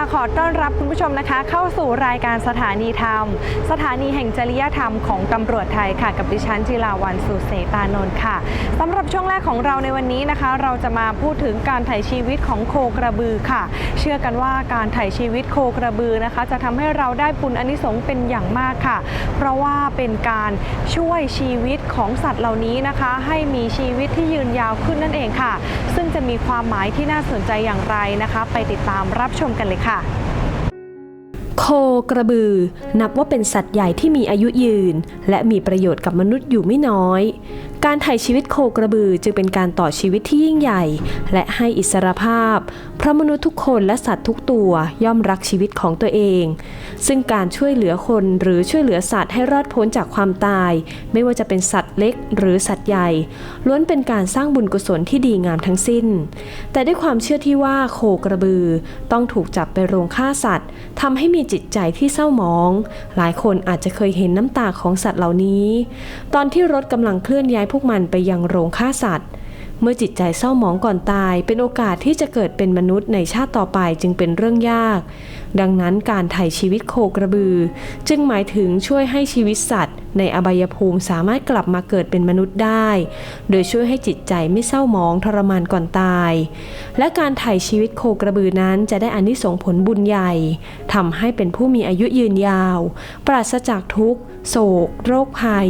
ะขอต้อนรับคุณผู้ชมนะคะ เข้าสู่รายการสถานีธรรม สถานีแห่งจริยธรรมของตำรวจไทยค่ะ กับดิฉันจิราวันสุเสตานนท์ค่ะสำหรับช่วงแรกของเราในวันนี้นะคะ เราจะมาพูดถึงการถ่ายชีวิตของโคกระบือค่ะ เชื่อกันว่าการถ่ายชีวิตโคกระบือนะคะ จะทำให้เราได้บุญอนิสงส์เป็นอย่างมากค่ะ เพราะว่าเป็นการช่วยชีวิตของสัตว์เหล่านี้นะคะ ให้มีชีวิตที่ยืนยาวขึ้นนั่นเองค่ะ ซึ่งจะมีความหมายที่น่าสนใจอย่างไรนะคะ ไปติดตามรับชมกันเลยค่ะโคกระบือ นับว่าเป็นสัตว์ใหญ่ที่มีอายุยืน และมีประโยชน์กับมนุษย์อยู่ไม่น้อยการถ่ายชีวิตโคกระบือจึงเป็นการต่อชีวิตที่ยิ่งใหญ่ และให้อิสรภาพ เพราะมนุษย์ทุกคนและสัตว์ทุกตัวย่อมรักชีวิตของตัวเอง ซึ่งการช่วยเหลือคนหรือช่วยเหลือสัตว์ให้รอดพ้นจากความตาย ไม่ว่าจะเป็นสัตว์เล็กหรือสัตว์ใหญ่ ล้วนเป็นการสร้างบุญกุศลที่ดีงามทั้งสิ้น แต่ด้วยความเชื่อที่ว่าโคกระบือต้องถูกจับไปโรงฆ่าสัตว์ทำให้มีจิตใจที่เศร้าหมอง หลายคนอาจจะเคยเห็นน้ำตาของสัตว์เหล่านี้ ตอนที่รถกำลังเคลื่อนย้ายพวกมันไปยังโรงฆ่าสัตว์ เมื่อจิตใจเศร้าหมองก่อนตาย เป็นโอกาสที่จะเกิดเป็นมนุษย์ในชาติต่อไปจึงเป็นเรื่องยากดังนั้นการไถ่ชีวิตโคกระบือ จึงหมายถึงช่วยให้ชีวิตสัตว์ ในอบายภูมิสามารถกลับมาเกิดเป็นมนุษย์ได้ โดยช่วยให้จิตใจไม่เศร้าหมองทรมานก่อนตาย และการไถ่ชีวิตโคกระบือนั้นจะได้อานิสงผลบุญใหญ่ทำให้เป็นผู้มีอายุยืนยาว ปราศจากทุกข์โศก โรคภัย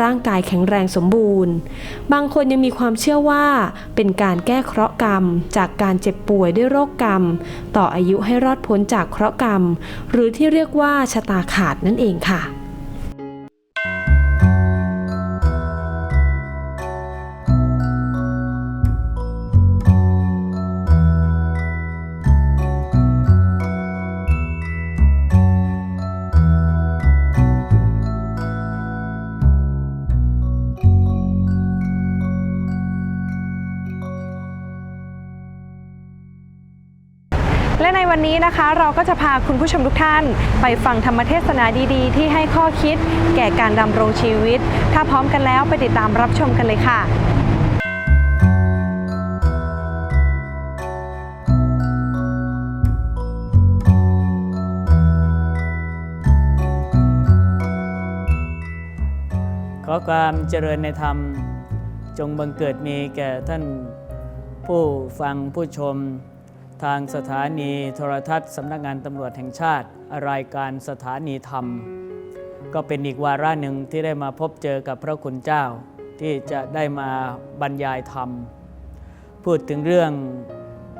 ร่างกายแข็งแรงสมบูรณ์ บางคนยังมีความเชื่อว่า เป็นการแก้เคราะห์กรรม จากการเจ็บป่วยด้วยโรคกรรม ต่ออายุให้รอดพ้นจากเคราะห์กรรม หรือที่เรียกว่าชะตาขาดนั่นเองค่ะ และในวันนี้นะคะ เราก็จะพาคุณผู้ชมทุกท่าน ไปฟังธรรมเทศนาดีๆ ที่ให้ข้อคิด แก่การดำรงชีวิต ถ้าพร้อมกันแล้วไปติดตามรับชมกันเลยค่ะขอความเจริญในธรรมจงบังเกิดมีแก่ท่านผู้ฟังผู้ชม ทางสถานีโทรทัศน์สำนักงานตำรวจแห่งชาติ รายการสถานีธรรม ก็เป็นอีกวาระหนึ่งที่ได้มาพบเจอกับพระคุณเจ้า ที่จะได้มาบรรยายธรรม พูดถึงเรื่อง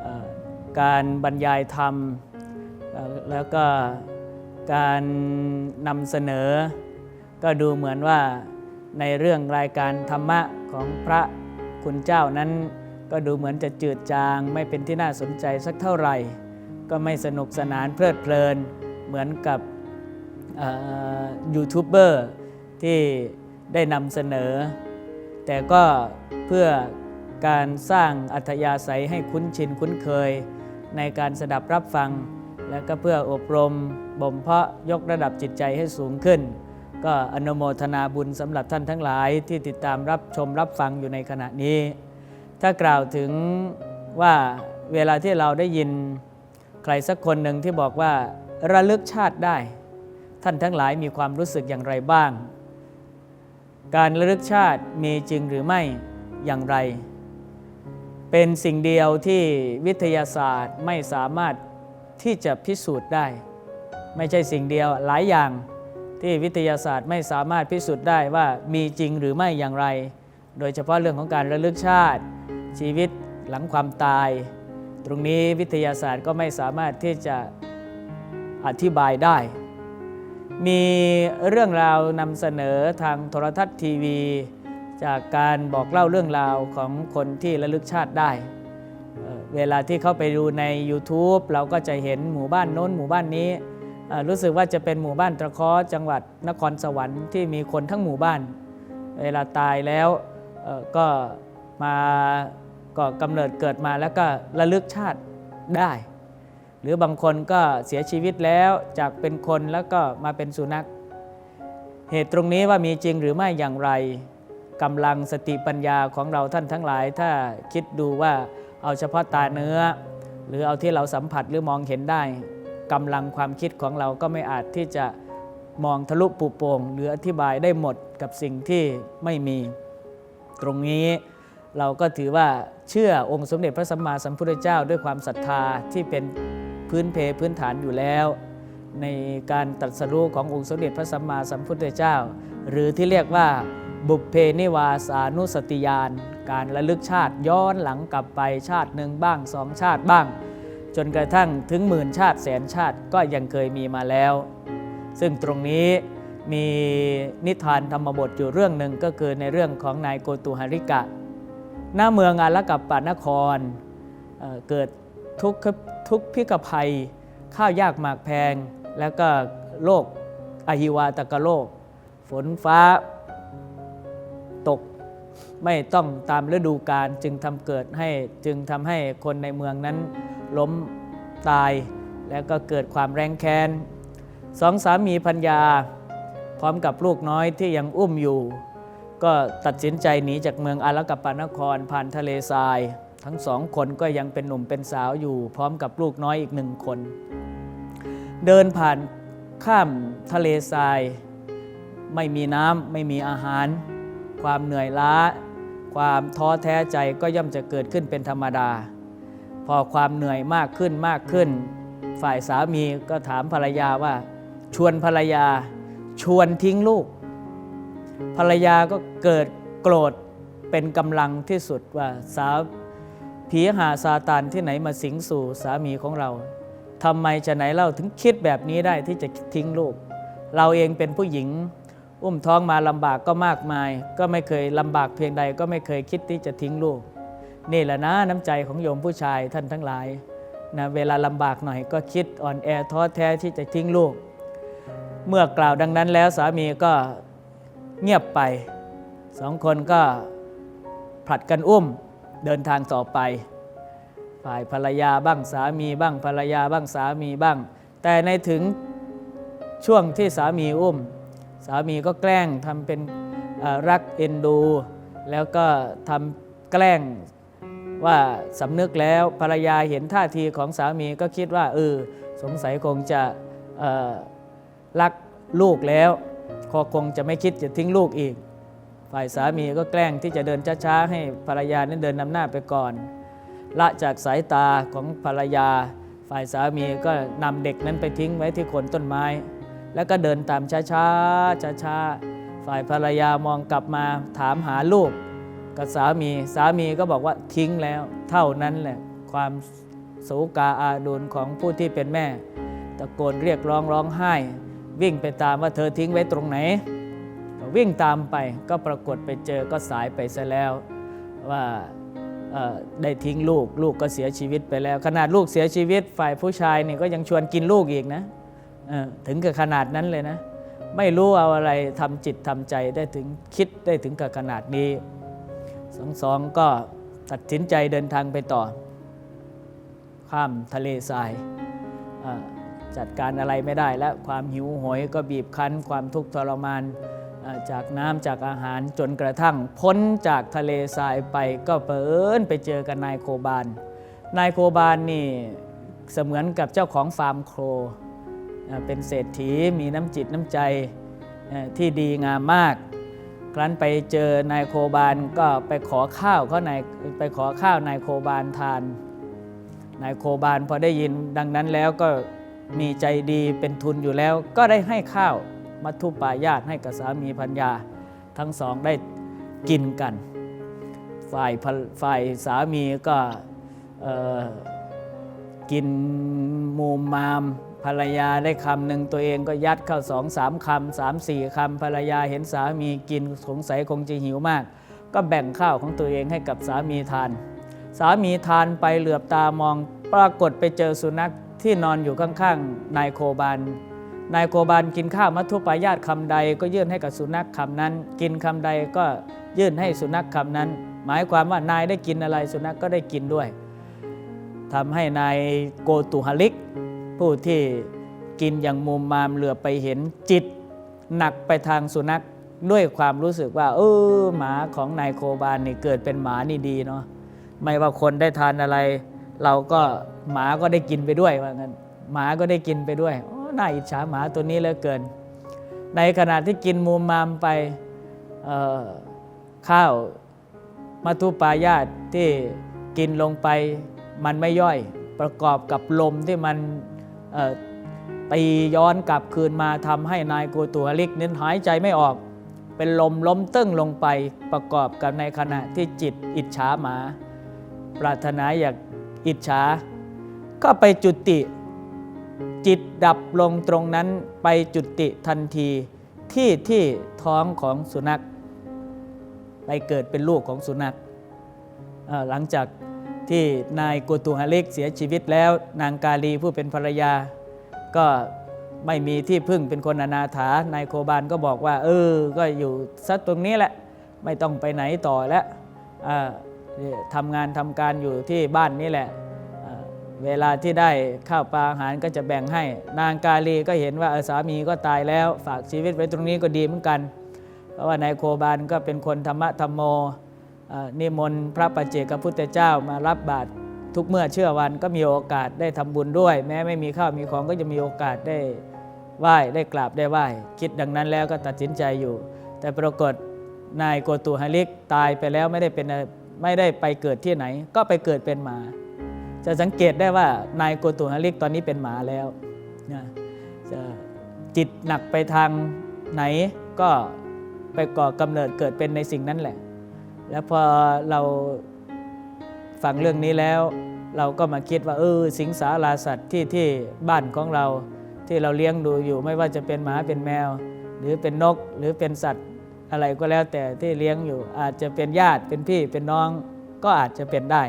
อการบรรยายธรรม แล้วก็การนำเสนอ ก็ดูเหมือนว่าในเรื่องรายการธรรมะของพระคุณเจ้านั้น ก็ดูเหมือนจะจืดจางไม่เป็นที่น่าสนใจสักเท่าไหร่ ก็ไม่สนุกสนานเพลิดเพลินเหมือนกับยูทูบเบอร์ที่ได้นำเสนอ แต่ก็เพื่อการสร้างอัธยาศัยให้คุ้นชินคุ้นเคย ในการสดับรับฟัง และก็เพื่ออบรมบ่มเพาะยกระดับจิตใจให้สูงขึ้น ก็อนุโมทนาบุญสำหรับท่านทั้งหลายที่ติดตามรับชมรับฟังอยู่ในขณะนี้ ถ้ากล่าวถึงว่าเวลาที่เราได้ยินใครสักคนหนึ่งที่บอกว่าระลึกชาติได้ ท่านทั้งหลายมีความรู้สึกอย่างไรบ้าง การระลึกชาติมีจริงหรือไม่อย่างไร เป็นสิ่งเดียวที่วิทยาศาสตร์ไม่สามารถที่จะพิสูจน์ได้ ไม่ใช่สิ่งเดียวหลายอย่างที่วิทยาศาสตร์ไม่สามารถพิสูจน์ได้ว่ามีจริงหรือไม่อย่างไร โดยเฉพาะเรื่องของการระลึกชาติ ชีวิตหลังความตาย ตรงนี้วิทยาศาสตร์ก็ไม่สามารถที่จะอธิบายได้ มีเรื่องราวนำเสนอทางโทรทัศน์ทีวี จากการบอกเล่าเรื่องราวของคนที่ระลึกชาติได้ เวลาที่เข้าไปดูใน YouTube เราก็จะเห็นหมู่บ้านโน้นหมู่บ้านนี้รู้สึกว่าจะเป็นหมู่บ้านตะเคอจังหวัดนครสวรรค์ที่มีคนทั้งหมู่บ้าน เวลาตายแล้ว ก็มาก็กำเนิดเกิดมาแล้วก็ระลึกชาติได้ หรือบางคนก็เสียชีวิตแล้วจากเป็นคนแล้วก็มาเป็นสุนัข เหตุตรงนี้ว่ามีจริงหรือไม่อย่างไรกำลังสติปัญญาของเราท่านทั้งหลาย ถ้าคิดดูว่าเอาเฉพาะตาเนื้อ หรือเอาที่เราสัมผัสหรือมองเห็นได้กำลังความคิดของเราก็ไม่อาจที่จะมองทะลุปูโป่งหรืออธิบายได้หมดกับสิ่งที่ไม่มี ตรงนี้ เราก็ถือว่าเชื่อองค์สมเด็จพระสัมมาสัมพุทธเจ้า ด้วยความศรัทธาที่เป็นพื้นเพพื้นฐานอยู่แล้ว ในการตรัสรู้ขององค์สมเด็จพระสัมมาสัมพุทธเจ้า หรือที่เรียกว่าบุพเพนิวาสานุสติญาณการระลึกชาติย้อนหลังกลับไปชาติหนึ่งบ้างสองชาติบ้าง จนกระทั่งถึงหมื่นชาติแสนชาติก็ยังเคยมีมาแล้ว ซึ่งตรงนี้ มีนิทานธรรมบทอยู่เรื่องหนึ่งก็คือในเรื่องของนายโกตุหาริกะ หน้าเมืองอารักับปานครเเกิดทุกข์ทุกพิกภัย ข้าวยากหมากแพง แล้วก็โรคอหิวาตกโรคฝนฟ้าตกไม่ต้องตามฤดูกาลจึงทำเกิดให้จึงทำให้คนในเมืองนั้นล้มตาย แล้วก็เกิดความแรงแค้นสองสามีพัญญา พร้อมกับลูกน้อยที่ยังอุ้มอยู่ ก็ตัดสินใจหนีจากเมืองอารักปานครผ่านทะเลทราย ทั้งสองคนก็ยังเป็นหนุ่มเป็นสาวอยู่ พร้อมกับลูกน้อยอีกหนึ่งคน เดินผ่านข้ามทะเลทราย ไม่มีน้ำไม่มีอาหาร ความเหนื่อยล้า ความท้อแท้ใจก็ย่อมจะเกิดขึ้นเป็นธรรมดา พอความเหนื่อยมากขึ้นมากขึ้น ฝ่ายสามีก็ถามภรรยาว่า ชวนภรรยา ชวนทิ้งลูก ภรรยาก็เกิดโกรธเป็นกำลังที่สุดว่าสาวผีหาซาตานที่ไหนมาสิงสู่สามีของเราทำไมจะไหนเล่าถึงคิดแบบนี้ได้ที่จะทิ้งลูก เราเองเป็นผู้หญิง อุ้มท้องมาลำบากก็มากมาย ก็ไม่เคยลำบากเพียงใดก็ไม่เคยคิดที่จะทิ้งลูก นี่แหละนะน้ำใจของโยมผู้ชายท่านทั้งหลายนะเวลาลำบากหน่อยก็คิดอ่อนแอท้อแท้ที่จะทิ้งลูก เมื่อกล่าวดังนั้นแล้วสามีก็เงียบไปสองคนก็ผลัดกันอุ้มเดินทางต่อไป ฝ่ายภรรยาบ้างสามีบ้างภรรยาบ้างสามีบ้าง แต่ในถึงช่วงที่สามีอุ้ม สามีก็แกล้งทำเป็นรักเอ็นดู แล้วก็ทำแกล้งว่าสำนึกแล้วภรรยาเห็นท่าทีของสามีก็คิดว่าเออสงสัยคงจะ รักลูกแล้วก็คงจะไม่คิดจะทิ้งลูกอีก ฝ่ายสามีก็แกล้งที่จะเดินช้าๆให้ภรรยานั้นเดินนำหน้าไปก่อน ละจากสายตาของภรรยา ฝ่ายสามีก็นำเด็กนั้นไปทิ้งไว้ที่โคนต้นไม้ แล้วก็เดินตามช้าๆช้าๆฝ่ายภรรยามองกลับมาถามหาลูกกับสามีสามีก็บอกว่าทิ้งแล้ว เท่านั้นแหละความโศกาอาดูลของผู้ที่เป็นแม่ ตะโกนเรียกร้องร้องไห้ วิ่งไปตามว่าเธอทิ้งไว้ตรงไหนก็วิ่งตามไปก็ปรากฏไปเจอก็สายไปซะแล้วว่าได้ทิ้งลูกลูกก็เสียชีวิตไปแล้ว ขนาดลูกเสียชีวิตฝ่ายผู้ชายนี่ก็ยังชวนกินลูกอีกนะถึงกับขนาดนั้นเลยนะ ไม่รู้เอาอะไรทำจิตทำใจได้ถึงคิดได้ถึงกับขนาดนี้สองสองก็ตัดสินใจเดินทางไปต่อ ข้ามทะเลทราย จัดการอะไรไม่ได้ และความหิวโหยก็บีบคั้น ความทุกข์ทรมานจากน้ำจากอาหารจนกระทั่ง พ้นจากทะเลทรายไปก็เปิญไปเจอกับนายโคบานนายโคบานนี่เสมือนกับเจ้าของฟาร์มโคเป็นเศรษฐีมีน้ำจิตน้ำใจที่ดีงามมาก ครั้นไปเจอนายโคบานก็ไปขอข้าวเขานายไปขอข้าวนายโคบานทาน นายโคบานพอได้ยินดังนั้นแล้วก็ มีใจดีเป็นทุนอยู่แล้ว ก็ได้ให้ข้าวมัทุปายาตให้กับสามีพัญญา ทั้งสองได้กินกัน ฝ่ายฝ่ายสามีก็กินมูมามภรรยาได้คำหนึ่งตัวเองก็ยัดเข้าสองสามคำสามสี่คำภรรยาเห็นสามีกินสงสัยคงจะหิวมาก ก็แบ่งข้าวของตัวเองให้กับสามีทาน สามีทานไปเหลือบตามองปรากฏไปเจอสุนัข ที่นอนอยู่ข้างๆนายโคบานนายโคบานกินข้าวมัทุปายาตคำใดก็ยื่นให้กับสุนัขคำนั้น กินคำใดก็ยื่นให้สุนัขคำนั้น หมายความว่านายได้กินอะไรสุนัขก็ได้กินด้วยทำให้นายโกตุหลิก ผู้ที่กินอย่างมุมมามเหลือไปเห็นจิต หนักไปทางสุนัขด้วยความรู้สึกว่า เออหมาของนายโคบานนี่เกิดเป็นหมานี่ดีเนาะไม่ว่าคนได้ทานอะไร เราก็หมาก็ได้กินไปด้วยว่างั้นหมาก็ได้กินไปด้วยโอ้น่าอิจฉาหมาตัวนี้เหลือเกิน ในขณะที่กินมูมามไปข้าวมัทุปายาตที่กินลงไปมันไม่ย่อยประกอบกับลมที่มันตีย้อนกลับคืนมาทำให้นายโกตัวลิกนั้นหายใจไม่ออก เป็นลมล้มตึ้งลงไปประกอบกับในขณะที่จิตอิจฉาหมา ปรารถนาอยาก อิจฉา ก็ไปจุติ จิตดับลงตรงนั้นไปจุติทันทีที่ที่ท้องของสุนัข ไปเกิดเป็นลูกของสุนัขหลังจากที่นายโกตุฮาเล็กเสียชีวิตแล้ว นางกาลีผู้เป็นภรรยา ก็ไม่มีที่พึ่งเป็นคนอนาถานายโคบานก็บอกว่า เออ ก็อยู่ซัตรงนี้แหละ ไม่ต้องไปไหนต่อแล้ว ทำงานทำการอยู่ที่บ้านนี่แหละ เวลาที่ได้ข้าวปลาอาหารก็จะแบ่งให้ นางกาลีก็เห็นว่าสามีก็ตายแล้ว ฝากชีวิตไว้ตรงนี้ก็ดีเหมือนกัน เพราะว่านายโคบานก็เป็นคนธรรมะธรรมโมนิมนต์พระปัจเจกพุทธเจ้ามารับบาตรทุกเมื่อเชื่อวันก็มีโอกาสได้ทำบุญด้วย แม้ไม่มีข้าวมีของก็จะมีโอกาสได้ไหว้ได้กราบได้ไหว้ คิดดังนั้นแล้วก็ตัดสินใจอยู่ แต่ปรากฏนายโกตุฮาลิกตายไปแล้วไม่ได้เป็น ไม่ได้ไปเกิดที่ไหน ก็ไปเกิดเป็นหมา จะสังเกตได้ว่านายโกตุฮาลิกตอนนี้เป็นหมาแล้วนะจะจิตหนักไปทางไหนก็ไปก่อกำเนิดเกิดเป็นในสิ่งนั้นแหละ แล้วพอเราฟังเรื่องนี้แล้วเราก็มาคิดว่าเออสิงสาราสัตว์ที่ที่บ้านของเราที่เราเลี้ยงดูอยู่ไม่ว่าจะเป็นหมาเป็นแมว หรือเป็นนกหรือเป็นสัตว์ อะไรก็แล้วแต่ที่เลี้ยงอยู่ อาจจะเป็นญาติเป็นพี่เป็นน้องก็อาจจะเป็นได้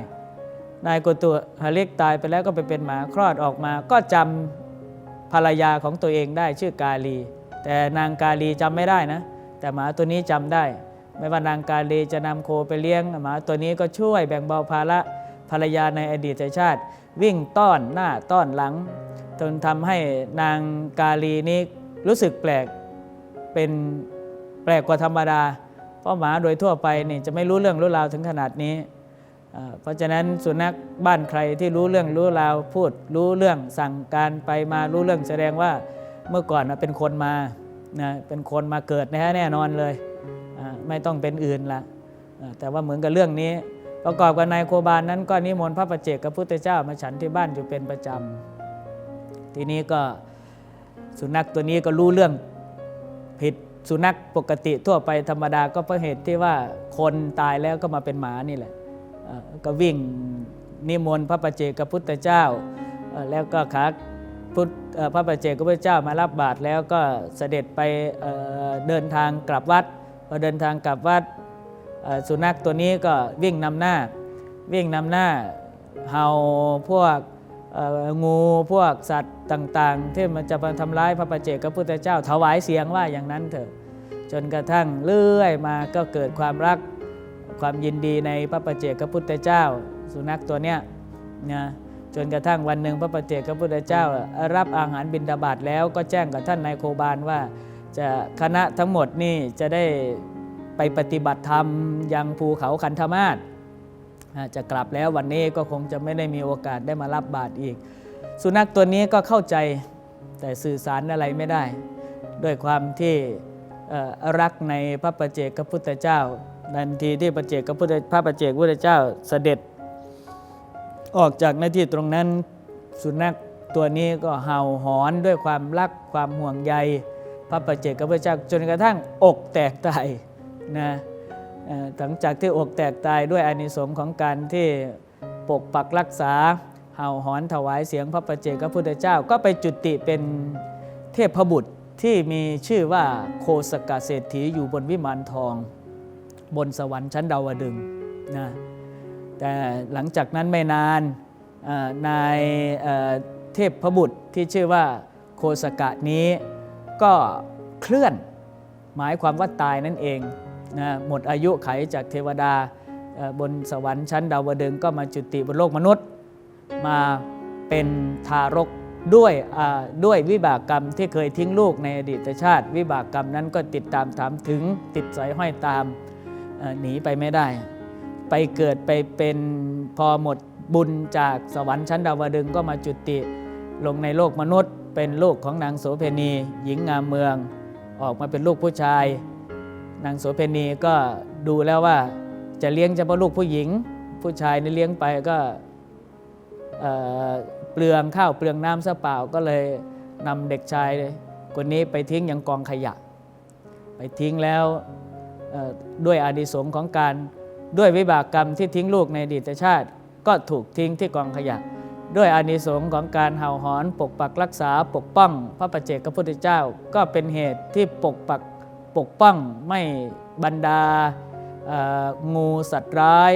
นายโกตุฮาเล็กตายไปแล้วก็ไปเป็นหมาคลอดออกมา ก็จำภรรยาของตัวเองได้ชื่อกาลี แต่นางกาลีจำไม่ได้นะ แต่หมาตัวนี้จำได้ ไม่ว่านางกาลีจะนำโคไปเลี้ยงหมาตัวนี้ก็ช่วยแบ่งเบาภาระภรรยาในอดีตชาติ วิ่งต้อนหน้าต้อนหลัง จนทำให้นางกาลีนี้รู้สึกแปลกเป็น แปลกกว่าธรรมดา เพราะหมาโดยทั่วไปนี่จะไม่รู้เรื่องรู้ราวถึงขนาดนี้ เพราะฉะนั้นสุนัขบ้านใครที่รู้เรื่องรู้ราวพูดรู้เรื่องสั่งการไปมารู้เรื่องแสดงว่าเมื่อก่อนเป็นคนมานะเป็นคนมาเกิดแน่แน่นอนเลยไม่ต้องเป็นอื่นละแต่ว่าเหมือนกับเรื่องนี้ประกอบกับนายโคบานนั้นก็นิมนต์พระประเจกกับพุทธเจ้ามาฉันที่บ้านอยู่เป็นประจำทีนี้ก็สุนัขตัวนี้ก็รู้เรื่องผิด สุนัขปกติทั่วไปธรรมดาก็เพราะเหตุที่ว่าคนตายแล้วก็มาเป็นหมานี่แหละก็วิ่งนิมนต์พระประเจกับพุทธเจ้า แล้วก็ขาพุทธพระประเจกับพุทธเจ้ามารับบาตรแล้วก็เสด็จไปเเดินทางกลับวัดพอเดินทางกลับวัดสุนัขตัวนี้ก็วิ่งนำหน้า วิ่งนำหน้าเห่าพวก งูพวกสัตว์ต่างๆ ที่มันจะมาทำร้ายพระประเจกพระพุทธเจ้า ถวายเสียงว่าอย่างนั้นเถอะ จนกระทั่งเลื่อยมาก็เกิดความรักความยินดีในพระประเจกพระพุทธเจ้า สุนัขตัวเนี้ยนะจนกระทั่งวันหนึ่งพระประเจกพระพุทธเจ้า รับอาหารบิณฑบาตแล้วก็แจ้งกับท่านนายโคบาลว่าจะคณะทั้งหมดนี่จะได้ไปปฏิบัติธรรมยังภูเขาคันธมาศ จะกลับแล้ววันนี้ก็คงจะไม่ได้มีโอกาสได้มารับบาตรอีก สุนัขตัวนี้ก็เข้าใจแต่สื่อสารอะไรไม่ได้ ด้วยความที่รักในพระประเจกพระพุทธเจ้าทันทีที่ประเจกพระพุทธพระประเจกพระพุทธเจ้าเสด็จ ออกจากหน้าที่ตรงนั้นสุนัขตัวนี้ก็เห่าหอนด้วยความรักความห่วงใย พระประเจกพระพุทธเจ้าจนกระทั่งอกแตกตายนะ หลังจากที่อกแตกตายด้วยอานิสงส์ของการที่ปกปักรักษาเห่าหอนถวายเสียงพระประเจกพระพุทธเจ้า ก็ไปจุติเป็นเทพบุตรที่มีชื่อว่าโคสกเศรษฐีอยู่บนวิมานทอง บนสวรรค์ชั้นดาวดึงนะแต่หลังจากนั้นไม่นานนายเอ่อเทพบุตรที่ชื่อว่าโคสกะนี้ก็เคลื่อนหมายความว่าตายนั่นเอง นะหมดอายุไขจากเทวดาบนสวรรค์ชั้นดาวดึงก็มาจุติบนโลกมนุษย์ มาเป็นทารกด้วยด้วยวิบากกรรมที่เคยทิ้งลูกในอดีตชาติ วิบากกรรมนั้นก็ติดตามถามถึงติดสอยห้อยตามหนีไปไม่ได้ ไปเกิดไปเป็นพอหมดบุญจากสวรรค์ชั้นดาวดึงก็มาจุติลงในโลกมนุษย์ เป็นลูกของนางโสเพณี หญิงงามเมือง ออกมาเป็นลูกผู้ชาย นางโสเพณีก็ดูแล้วว่าจะเลี้ยงเฉพาะลูกผู้หญิง ผู้ชายนี่เลี้ยงไปก็เเปลืองข้าวเปลืองน้ำซะเปล่าก็เลยนำเด็กชายคนนี้ไปทิ้งยังกองขยะ ไปทิ้งแล้วด้วยอาดิสงส์ของการด้วยวิบากกรรมที่ทิ้งลูกในอดีตชาติ ก็ถูกทิ้งที่กองขยะ ด้วยอานิสงส์ของการเห่าหอน ปกปักรักษาปกป้อง พระประเจกพระพุทธเจ้า ก็เป็นเหตุที่ปกปัก ปกป้องไม่บรรดางูสัตว์ร้าย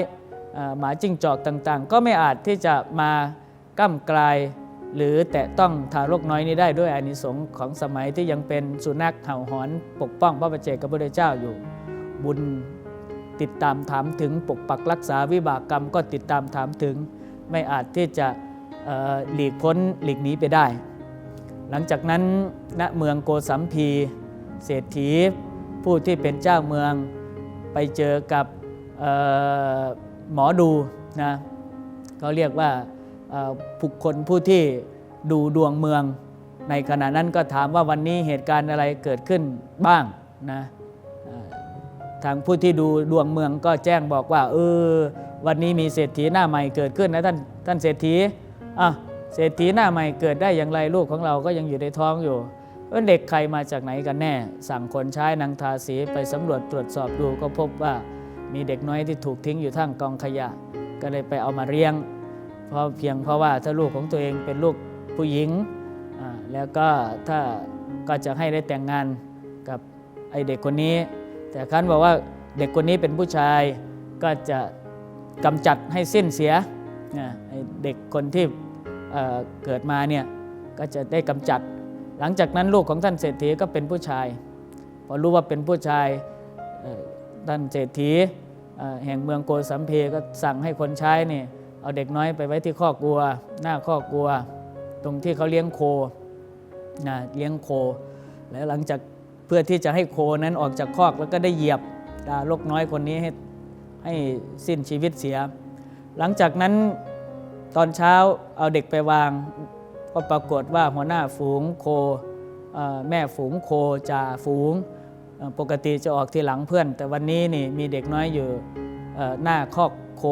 หมาจิ้งจอกต่างๆ ก็ไม่อาจที่จะมาก้ำกลายหรือแตะต้องทารกน้อยนี้ได้ด้วยอานิสงส์ของสมัยที่ยังเป็นสุนัขเห่าหอน ปกป้องพระประเจกพระพุทธเจ้าอยู่ บุญติดตามถามถึงปกปักรักษาวิบากกรรมก็ติดตามถามถึง ไม่อาจที่จะหลีกพ้นหลีกหนีไปได้ หลังจากนั้นณเมืองโกสัมพี เศรษฐี ผู้ที่เป็นเจ้าเมืองไปเจอกับหมอดูนะเขาเรียกว่าเอ่อบุคคลผู้ที่ดูดวงเมือง ในขณะนั้นก็ถามว่าวันนี้เหตุการณ์อะไรเกิดขึ้นบ้างนะทางผู้ที่ดูดวงเมืองก็แจ้งบอกว่าเออวันนี้มีเศรษฐีหน้าใหม่เกิดขึ้นนะท่านท่านเศรษฐีอะเศรษฐีหน้าใหม่เกิดได้อย่างไรลูกของเราก็ยังอยู่ในท้องอยู่ เอ้อเด็กใครมาจากไหนกันแน่ สั่งคนใช้นางทาสีไปสำรวจตรวจสอบดูก็พบว่ามีเด็กน้อยที่ถูกทิ้งอยู่ทั้งกองขยะ ก็เลยไปเอามาเลี้ยงเพราะเพียงเพราะว่าถ้าลูกของตัวเองเป็นลูกผู้หญิงแล้วก็ถ้าก็จะให้ได้แต่งงานกับไอเด็กคนนี้ แต่คันบอกว่าเด็กคนนี้เป็นผู้ชายก็จะกำจัดให้สิ้นเสียเด็กคนที่เอ่อเกิดมาเนี่ยก็จะได้กำจัด หลังจากนั้นลูกของท่านเศรษฐีก็เป็นผู้ชาย พอรู้ว่าเป็นผู้ชายท่านเศรษฐีแห่งเมืองโกสัมเพก็สั่งให้คนใช้เนี่ยเอาเด็กน้อยไปไว้ที่ข้อกลัว หน้าข้อกลัว ตรงที่เขาเลี้ยงโคนะเลี้ยงโค แล้วหลังจากเพื่อที่จะให้โคนั้นออกจากคอกแล้วก็ได้เหยียบดาลกน้อยคนนี้ให้ให้สิ้นชีวิตเสีย หลังจากนั้นตอนเช้าเอาเด็กไปวาง ก็ปรากฏว่าหัวหน้าฝูงโคแม่ฝูงโคจ่าฝูง ปกติจะออกทีหลังเพื่อน แต่วันนี้นี่มีเด็กน้อยอยู่หน้าคอกโค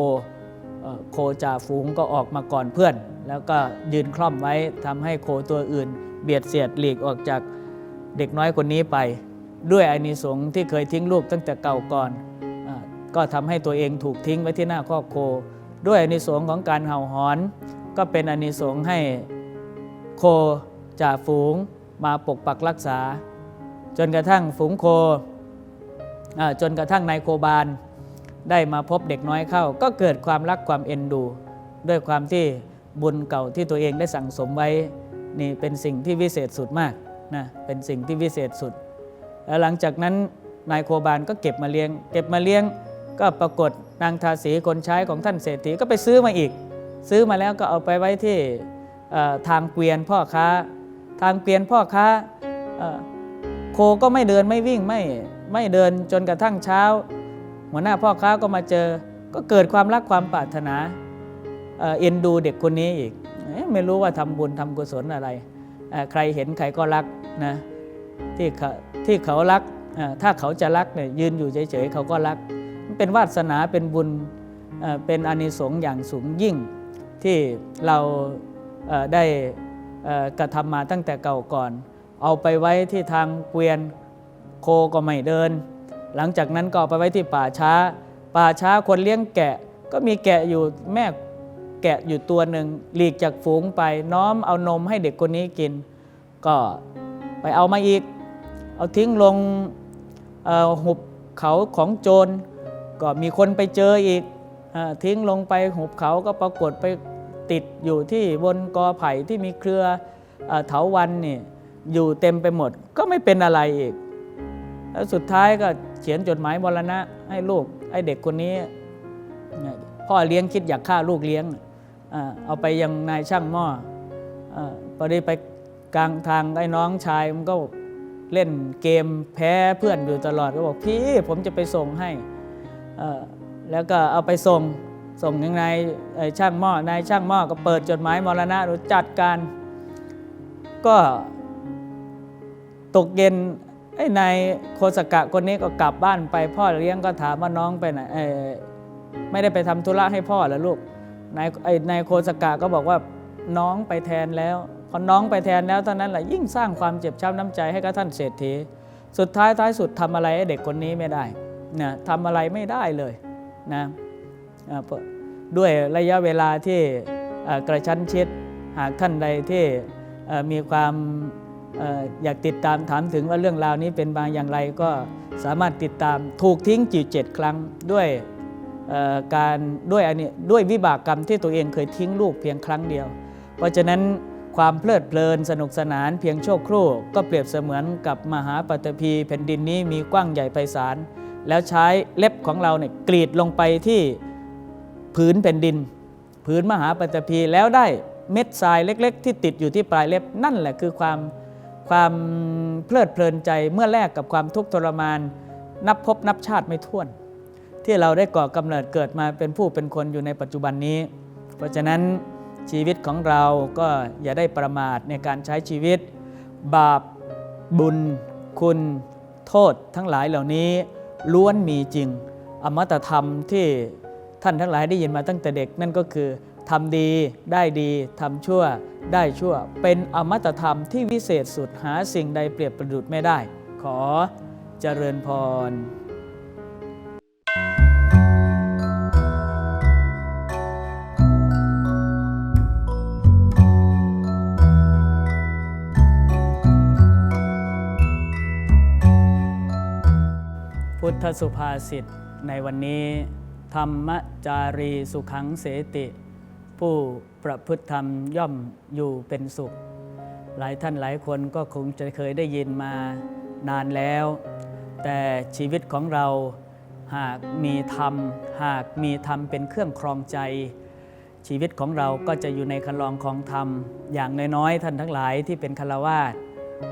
โคจ่าฝูงก็ออกมาก่อนเพื่อน แล้วก็ยืนคล่อมไว้ทำให้โคตัวอื่น เบียดเสียดหลีกออกจากเด็กน้อยคนนี้ไป ด้วยอานิสงส์ที่เคยทิ้งลูกตั้งแต่เก่าก่อนอก็ทำให้ตัวเองถูกทิ้งไว้ที่หน้าคอกโค ด้วยอานิสงส์ของการเห่าหอน ก็เป็นอานิสงส์ให้ โคจ่าฝูงมาปกปักรักษา จนกระทั่งฝูงโคจนกระทั่งนายโคบาลได้มาพบเด็กน้อยเข้า ก็เกิดความรักความเอ็นดู ด้วยความที่บุญเก่าที่ตัวเองได้สั่งสมไว้นี่เป็นสิ่งที่วิเศษสุดมากนะเป็นสิ่งที่วิเศษสุด แล้วหลังจากนั้นนายโคบาลก็เก็บมาเลี้ยง เก็บมาเลี้ยงก็ปรากฏนางทาสีคนใช้ของท่านเศรษฐีก็ไปซื้อมาอีก ซื้อมาแล้วก็เอาไปไว้ที่ ทางเกวียนพ่อค้า ทางเกวียนพ่อค้าโคก็ไม่เดินไม่วิ่งไม่ไม่เดินจนกระทั่งเช้า หัวหน้าพ่อค้าก็มาเจอ ก็เกิดความรักความปรารถนาเอ็นดูเด็กคนนี้อีก ไม่รู้ว่าทำบุญทำกุศลอะไร ใครเห็นใครก็รักนะที่เขาที่เขารักถ้าเขาจะรักเนี่ยยืนอยู่เฉยๆเขาก็รัก มันเป็นวาสนาเป็นบุญเป็นอานิสงส์อย่างสูงยิ่งที่เรา ได้กระทำมาตั้งแต่เก่าก่อน เอาไปไว้ที่ทางเกวียนโคก็ไม่เดิน หลังจากนั้นก็เอาไปไว้ที่ป่าช้า ป่าช้าคนเลี้ยงแกะ ก็มีแกะอยู่แม่แกะอยู่ตัวหนึ่งหลีกจากฝูงไปน้อมเอานมให้เด็กคนนี้กิน ก็ไปเอามาอีก เอาทิ้งลงหุบเขาของโจร ก็มีคนไปเจออีกอทิ้งลงไปหุบเขาก็ปรากฏไป ติดอยู่ที่บนกอไผ่ที่มีเครือเถาวันนี่อยู่เต็มไปหมดก็ไม่เป็นอะไรอีก แล้วสุดท้ายก็เขียนจดหมายมรณะ ให้ลูกไอ้เด็กคนนี้พ่อเลี้ยงคิดอยากฆ่าลูกเลี้ยง เอาไปยังนายช่างหม้ออพอดีไปกลางทางไอ้น้องชายมันก็เล่นเกมแพ้เพื่อนอยู่ตลอดก็บอกพี่ผมจะไปส่งให้แล้วก็เอาไปส่ง ส่งยังไงช่างหม้อนายช่างหม้อก็เปิดจดหมายมรณะหรือจัดการ ก็ตกเย็นไอ้นายโคสกะคนนี้ก็กลับบ้านไป พ่อเลี้ยงก็ถามว่าน้องไปไหนไม่ได้ไปทำธุระให้พ่อเหรอลูกนายไอ้นายโคสกะก็บอกว่าน้องไปแทนแล้วพอน้องไปแทนแล้วเท่านั้นแหละยิ่งสร้างความเจ็บช้ำน้ำใจให้กับท่านเศรษฐีสุดท้ายท้ายสุดทำอะไรให้เด็กคนนี้ไม่ได้นะทำอะไรไม่ได้เลยนะ ด้วยระยะเวลาที่กระชั้นชิดหากท่านใดที่มีความอยากติดตามถามถึงว่าเรื่องราวนี้เป็นมาอย่างไรก็สามารถติดตามถูกทิ้งจีเจ็ดครั้งด้วยการด้วยอันนี้ด้วยวิบากกรรมที่ตัวเองเคยทิ้งลูกเพียงครั้งเดียว เพราะฉะนั้นความเพลิดเพลินสนุกสนานเพียงชั่วครู่ก็เปรียบเสมือนกับมหาปฐพีแผ่นดินนี้มีกว้างใหญ่ไพศาลแล้วใช้เล็บของเราเนี่ยกรีดลงไปที่ ผืนแผ่นดินผืนมหาปฐพีแล้วได้เม็ดทรายเล็ก ๆ ที่ติดอยู่ที่ปลายเล็บนั่นแหละคือความความเพลิดเพลินใจเมื่อแลกกับความทุกข์ทรมาน นับพบนับชาติไม่ถ้วน ที่เราได้ก่อกำเนิดเกิดมาเป็นผู้เป็นคนอยู่ในปัจจุบันนี้ เพราะฉะนั้นชีวิตของเราก็อย่าได้ประมาทในการใช้ชีวิต บาป บุญ คุณ โทษทั้งหลายเหล่านี้ล้วนมีจริง อมตะธรรมที่ ท่านทั้งหลายได้ยินมาตั้งแต่เด็กนั่นก็คือทำดีได้ดีทำชั่วได้ชั่ว เป็นอมตะธรรมที่วิเศษสุดหาสิ่งใดเปรียบประดุจไม่ได้ ขอเจริญพรพุทธสุภาษิตในวันนี้ ธรรมจารีสุขังเสติ ผู้ประพฤติธรรมย่อมอยู่เป็นสุข หลายท่านหลายคนก็คงจะเคยได้ยินมานานแล้ว แต่ชีวิตของเราหากมีธรรม หากมีธรรมเป็นเครื่องครองใจ ชีวิตของเราก็จะอยู่ในคันลองของธรรม อย่างน้อยๆท่านทั้งหลายที่เป็นคารวาส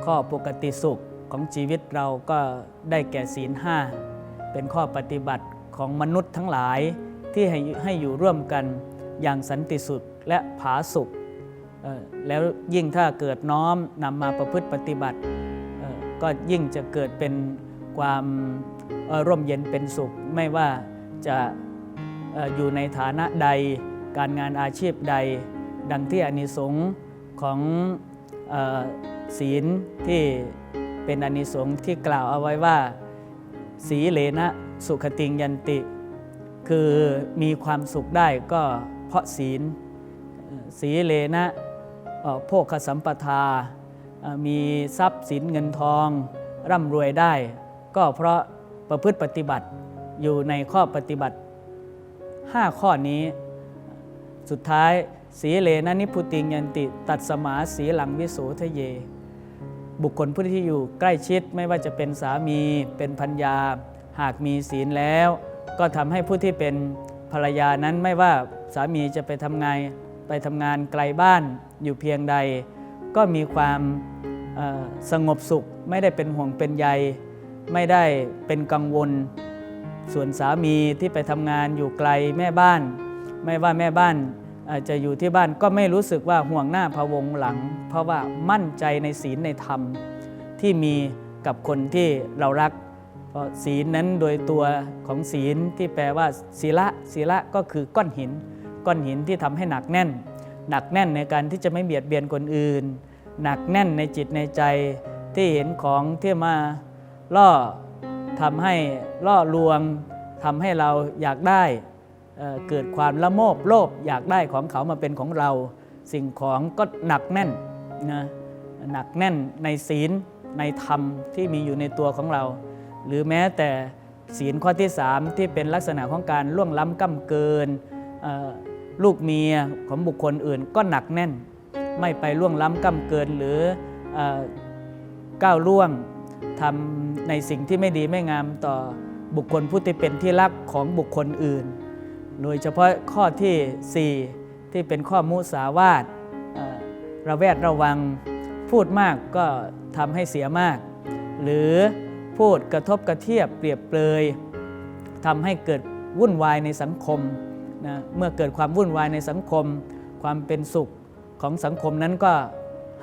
ข้อปกติสุขของชีวิตเราก็ได้แก่ศีลห้าเป็นข้อปฏิบัติ ของมนุษย์ทั้งหลายที่ให้ให้อยู่ร่วมกันอย่างสันติสุขและผาสุข แล้วยิ่งถ้าเกิดน้อมนำมาประพฤติปฏิบัติ ก็ยิ่งจะเกิดเป็นความร่มเย็นเป็นสุข ไม่ว่าจะอยู่ในฐานะใดการงานอาชีพใด ดังที่อานิสงส์ของศีลที่เป็นอานิสงส์ที่กล่าวเอาไว้ว่า สีเลนะ สุขติงยันติ คือมีความสุขได้ก็เพราะศีล สีเลนะโภคสัมปทา มีทรัพย์สินเงินทอง ร่ำรวยได้ ก็เพราะประพฤติปฏิบัติอยู่ในข้อปฏิบัติ 5 ข้อนี้สุดท้ายสีเลนะนิพุติงยันติ ตัดสมาสีหลังวิโสทะเย บุคคลผู้ที่อยู่ใกล้ชิดไม่ว่าจะเป็นสามีเป็นพัญญา หากมีศีลแล้ว ก็ทำให้ผู้ที่เป็นภรรยานั้นไม่ว่าสามีจะไปทำงานไปทำงานไกลบ้านอยู่เพียงใด ก็มีความสงบสุข ไม่ได้เป็นห่วงเป็นใย ไม่ได้เป็นกังวล ส่วนสามีที่ไปทำงานอยู่ไกลแม่บ้าน ไม่ว่าแม่บ้านจะอยู่ที่บ้านก็ไม่รู้สึกว่าห่วงหน้าพะวงหลัง เพราะว่ามั่นใจในศีลในธรรมที่มีกับคนที่เรารัก เพราะศีลนั้นโดยตัวของศีลที่แปลว่าศีละศีละก็คือก้อนหิน ก้อนหินที่ทำให้หนักแน่น หนักแน่นในการที่จะไม่เบียดเบียนคนอื่น หนักแน่นในจิตในใจที่เห็นของที่มาล่อทำให้ล่อลวงทำให้เราอยากได้เอ่อเกิดความละโมบโลภอยากได้ของเขามาเป็นของเรา สิ่งของก็หนักแน่นนะหนักแน่นในศีลในธรรมที่มีอยู่ในตัวของเรา หรือแม้แต่ศีลข้อที่ 3 ที่เป็นลักษณะของการล่วงล้ำก้ำเกินลูกเมียของบุคคลอื่นก็หนักแน่น ไม่ไปล่วงล้ำก้ำเกินหรืออก้าวล่วงทำในสิ่งที่ไม่ดีไม่งามต่อบุคคลผู้ที่เป็นที่รักของบุคคลอื่น โดยเฉพาะข้อทีสี่4 ที่เป็นข้อมุสาวาทระแวดระวังพูดมากก็ทำให้เสียมาก หรือ พูดกระทบกระเทียบเปรียบเปรยทำให้เกิดวุ่นวายในสังคมนะเมื่อเกิดความวุ่นวายในสังคม ความเป็นสุขของสังคมนั้นก็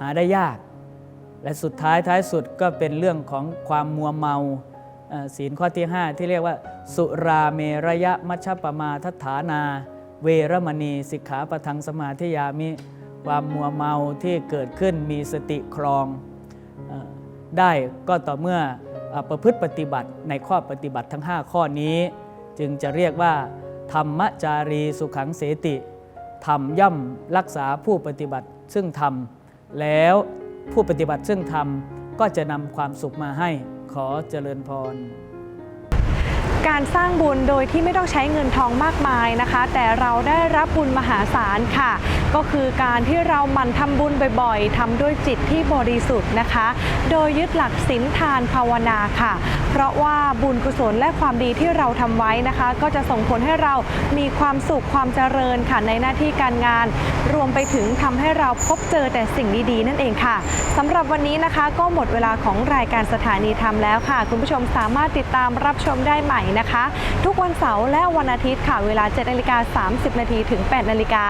หาได้ยาก และสุดท้ายท้ายสุดก็เป็นเรื่องของความมัวเมาศีลข้อที่ 5 ที่เรียกว่า สุราเมระยะมัชฌปมาทัฐานา เวรมณีสิกขาปะทังสมาธิยามิ ความมัวเมาที่เกิดขึ้นมีสติครองอได้ก็ต่อเมื่อ ประพฤติปฏิบัติในข้อปฏิบัติทั้ง 5 ข้อนี้ จึงจะเรียกว่า ธรรมจารีสุขังเสติธรรมย่อมรักษาผู้ปฏิบัติซึ่งธรรม แล้วผู้ปฏิบัติซึ่งธรรมก็จะนำความสุขมาให้ขอเจริญพร การสร้างบุญโดยที่ไม่ต้องใช้เงินทองมากมายนะคะ แต่เราได้รับบุญมหาศาลค่ะ ก็คือการที่เราหมั่นทำบุญบ่อยๆทำด้วยจิตที่บริสุทธิ์นะคะ โดยยึดหลักศีลทานภาวนาค่ะ เพราะว่าบุญกุศลและความดีที่เราทำไว้นะคะ ก็จะส่งผลให้เรามีความสุขความเจริญค่ะในหน้าที่การงาน รวมไปถึงทำให้เราพบเจอแต่สิ่งดีๆ นั่นเองค่ะสำหรับวันนี้นะคะ ก็หมดเวลาของรายการสถานีธรรมแล้วค่ะ คุณผู้ชมสามารถติดตามรับชมได้ใหม่นะคะ ทุกวันเสาร์และวันอาทิตย์ค่ะ เวลา7นาฬิกา30 นาทีถึง 8 นาฬิกา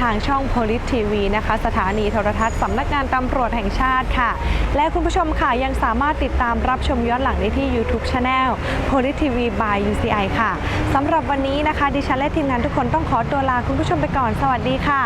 ทางช่อง Polit TV นะคะ สถานีโทรทัศน์สำนักงานตำรวจแห่งชาติค่ะ และคุณผู้ชมค่ะ ยังสามารถติดตามรับชมย้อนหลังได้ที่ YouTube Channel Polit TV by UCI ค่ะสำหรับวันนี้นะคะ ดิฉันและทีมงานทุกคนต้องขอตัวลาคุณผู้ชมไปก่อน สวัสดีค่ะ